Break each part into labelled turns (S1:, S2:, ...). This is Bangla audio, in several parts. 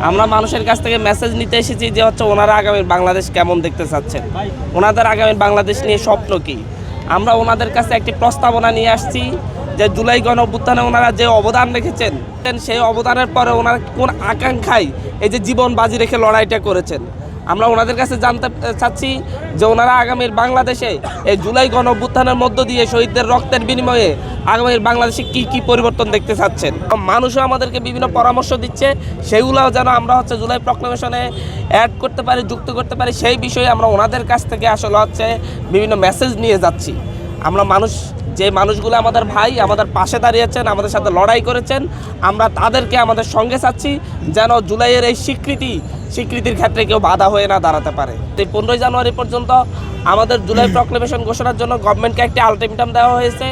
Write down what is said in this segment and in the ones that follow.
S1: আমরা মানুষের কাছ থেকে মেসেজ নিতে এসেছি যে হচ্ছে ওনারা আগামীর বাংলাদেশ কেমন দেখতে চাচ্ছেন? ওনাদের আগামীর বাংলাদেশ নিয়ে স্বপ্ন কি? আমরা ওনাদের কাছে একটি প্রস্তাবনা নিয়ে আসছি যে জুলাই গণ অভ্যুত্থানে ওনারা যে অবদান রেখেছেন সেই অবদানের পরে ওনারা কোন আকাঙ্ক্ষায় এই যে জীবন বাজি রেখে লড়াইটা করেছেন? আমরা ওনাদের কাছে জানতে চাচ্ছি যে ওনারা আগামীর বাংলাদেশে এই জুলাই গণ মধ্য দিয়ে শহীদদের রক্তের বিনিময়ে আগামীর বাংলাদেশে কি কি পরিবর্তন দেখতে চাচ্ছেন? মানুষও আমাদেরকে বিভিন্ন পরামর্শ দিচ্ছে, সেগুলাও যেন আমরা হচ্ছে জুলাই প্রক্লেমেশনে অ্যাড করতে পারি, যুক্ত করতে পারি, সেই বিষয়ে আমরা ওনাদের কাছ থেকে আসলে হচ্ছে বিভিন্ন মেসেজ নিয়ে যাচ্ছি। আমরা মানুষ, যে মানুষগুলো আমাদের ভাই, আমাদের পাশে দাঁড়িয়েছেন, আমাদের সাথে লড়াই করেছেন, আমরা তাদেরকে আমাদের সঙ্গে চাচ্ছি যেন জুলাইয়ের এই স্বীকৃতি, স্বীকৃতির ক্ষেত্রে কেউ বাধা হয়ে না দাঁড়াতে পারে। এই পনেরোই জানুয়ারি পর্যন্ত আমাদের জুলাই প্রক্লেমেশন ঘোষণার জন্য গভর্নমেন্টকে একটি আলটিমেটাম দেওয়া হয়েছে।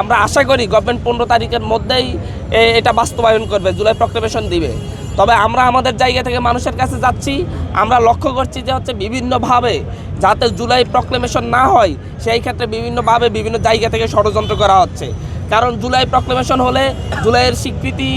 S1: আমরা আশা করি গভর্নমেন্ট পনেরো তারিখের মধ্যেই এটা বাস্তবায়ন করবে, জুলাই প্রক্লেমেশন দিবে। তবে আমরা আমাদের জায়গা থেকে মানুষের কাছে যাচ্ছি, আমরা লক্ষ্য করছি যে হচ্ছে বিভিন্নভাবে যাতে জুলাই প্রক্লেমেশন না হয়, সেই ক্ষেত্রে বিভিন্নভাবে বিভিন্ন জায়গা থেকে ষড়যন্ত্র করা হচ্ছে। কারণ জুলাই প্রক্লেমেশন হলে জুলাইয়ের স্বীকৃতি,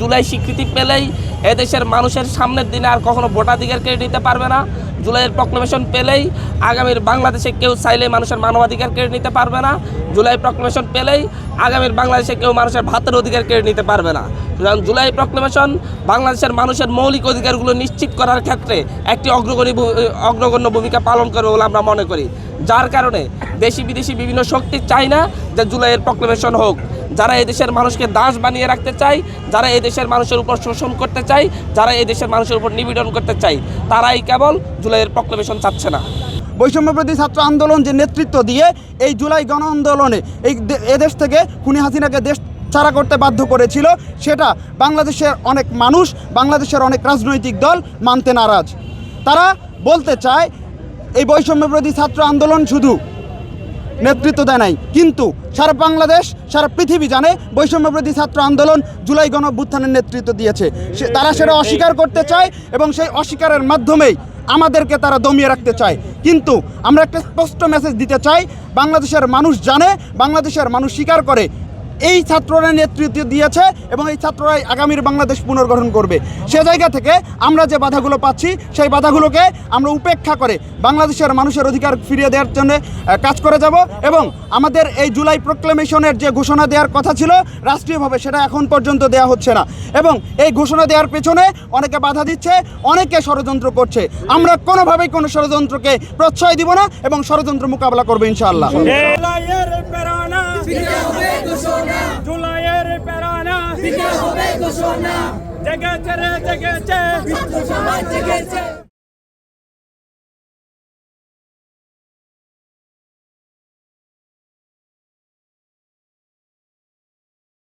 S1: জুলাই স্বীকৃতি পেলেই এদেশের মানুষের সামনের দিনে আর কখনো ভোটাধিকার কেড়ে নিতে পারবে না। জুলাইয়ের প্রক্লেমেশন পেলেই আগামীর বাংলাদেশে কেউ চাইলে মানুষের মানবাধিকার কেড়ে নিতে পারবে না। জুলাই প্রক্লেমেশন পেলেই আগামীর বাংলাদেশে কেউ মানুষের ভাতের অধিকার কেড়ে নিতে পারবে না। সুতরাং জুলাই প্রক্লেমেশন বাংলাদেশের মানুষের মৌলিক অধিকারগুলো নিশ্চিত করার ক্ষেত্রে একটি অগ্রগণী অগ্রগণ্য ভূমিকা পালন করবে বলে আমরা মনে করি। যার কারণে দেশি বিদেশি বিভিন্ন শক্তি চায় না, যে জুলাইয়ের প্রক্লেমেশন হোক। যারা এই দেশের মানুষকে দাস বানিয়ে রাখতে চায়, যারা এই দেশের মানুষের উপর শোষণ করতে চায়, যারা এই দেশের মানুষের উপর নিপীড়ন করতে চায়, তারাই কেবল জুলাইয়ের প্রক্লেমেশন চাচ্ছে না।
S2: বৈষম্যপ্রতি ছাত্র আন্দোলন যে নেতৃত্ব দিয়ে এই জুলাই গণ আন্দোলনে এই এদেশ থেকে খুনি হাসিনাকে দেশ ছাড়া করতে বাধ্য করেছিল, সেটা বাংলাদেশের অনেক মানুষ, বাংলাদেশের অনেক রাজনৈতিক দল মানতে নারাজ। তারা বলতে চায়, এই বৈষম্যপ্রতি ছাত্র আন্দোলন শুধু নেতৃত্ব দেয় নাই। কিন্তু সারা বাংলাদেশ, সারা পৃথিবী জানে বৈষম্যবিরোধী ছাত্র আন্দোলন জুলাই গণঅভ্যুত্থানের নেতৃত্ব দিয়েছে। তারা সেটা অস্বীকার করতে চায় এবং সেই অস্বীকারের মাধ্যমেই আমাদেরকে তারা দমিয়ে রাখতে চায়। কিন্তু আমরা একটা স্পষ্ট মেসেজ দিতে চাই, বাংলাদেশের মানুষ জানে, বাংলাদেশের মানুষ স্বীকার করে এই ছাত্ররা নেতৃত্ব দিয়েছে এবং এই ছাত্ররাই আগামীর বাংলাদেশ পুনর্গঠন করবে। সে জায়গা থেকে আমরা যে বাধাগুলো পাচ্ছি, সেই বাধাগুলোকে আমরা উপেক্ষা করে বাংলাদেশের মানুষের অধিকার ফিরিয়ে দেওয়ার জন্য কাজ করে যাব এবং আমাদের এই জুলাই প্রক্লেমেশনের যে ঘোষণা দেওয়ার কথা ছিল, রাষ্ট্রীয়ভাবে সেটা এখন পর্যন্ত দেওয়া হচ্ছে না। এবং এই ঘোষণা দেওয়ার পেছনে অনেকে বাধা দিচ্ছে, অনেকে ষড়যন্ত্র করছে। আমরা কোনোভাবেই কোনো ষড়যন্ত্রকে প্রশ্রয় দিব না এবং ষড়যন্ত্র মোকাবেলা করব ইনশাআল্লাহ।
S3: ঘোষণা
S4: জেগেছে রে জেগেছে
S3: ছাত্র সমাজ জেগেছে